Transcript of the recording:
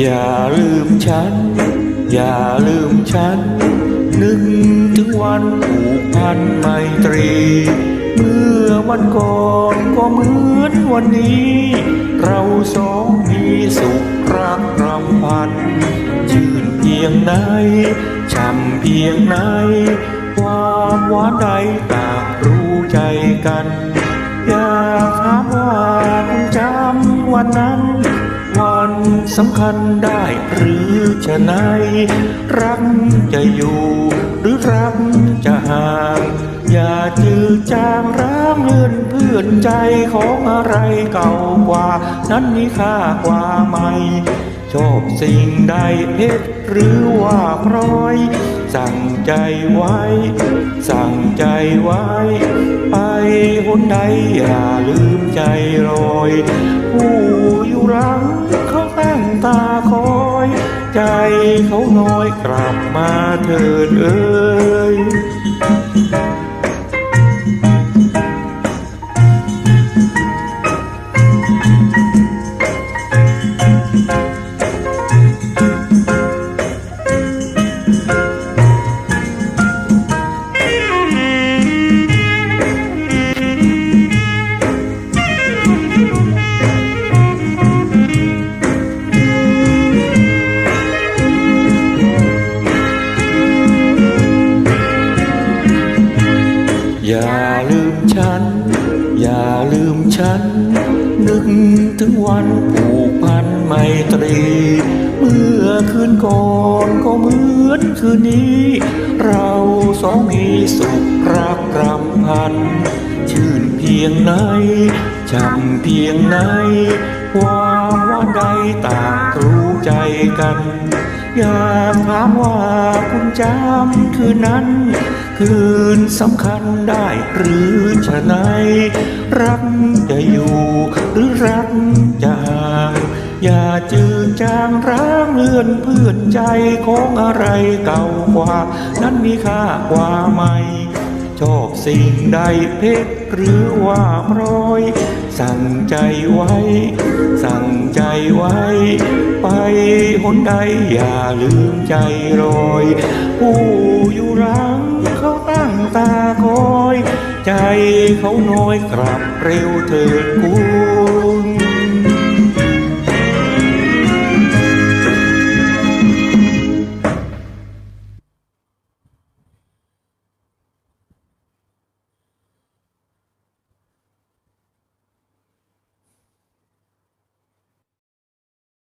อย่าลืมฉัน อย่าลืมฉัน นึกถึงวันผูกพันไมตรี เมื่อวันก่อนก็เหมือนวันนี้ เราสองมีสุขรักรำพันชื่นเพียงไหนช่ำเพียงไหนความหวานใด สำคัญได้หรือจะไหนรักจะอยู่ หรือรักจะห่าง อย่าจืดจางร้างเงินเพื่อนใจของอะไรเก่ากว่า นั้นมีค่ากว่าใหม่ชอบสิ่งใดเพชรหรือว่าพลอย สั่งใจไว้ สั่งใจไว้ ไปหนใดอย่าลืมใจลอย เขาน้อยกลับมาเถิดเอ้ย อย่าลืมฉัน อย่าลืมฉัน นึกถึงวันผูกพันไมตรี เมื่อคืนก่อนก็เหมือนคืนนี้ เราสองมีสุขรักรำพัน ชื่นเพียงไหนช่ำเพียงไหนความหวาใดต่างรู้ใจกัน อยากถามว่าคุณจำคืนนั้น คืนสำคัญได้หรือฉะไหนรักจะอยู่หรือรักจะห่างอย่าจืดจางร้างเลื่อนเพื่อนใจของอะไรเก่ากว่า นั้นมีค่ากว่าใหม่ชอบสิ่งใดเพชรหรือว่าพลอย สั่งใจไว้ สั่งใจไว้ ไปหนใดอย่าลืมใจลอย ผู้อยู่หลัง ตาคอย ใจเขาน้อยกลับเร็วเถิดกู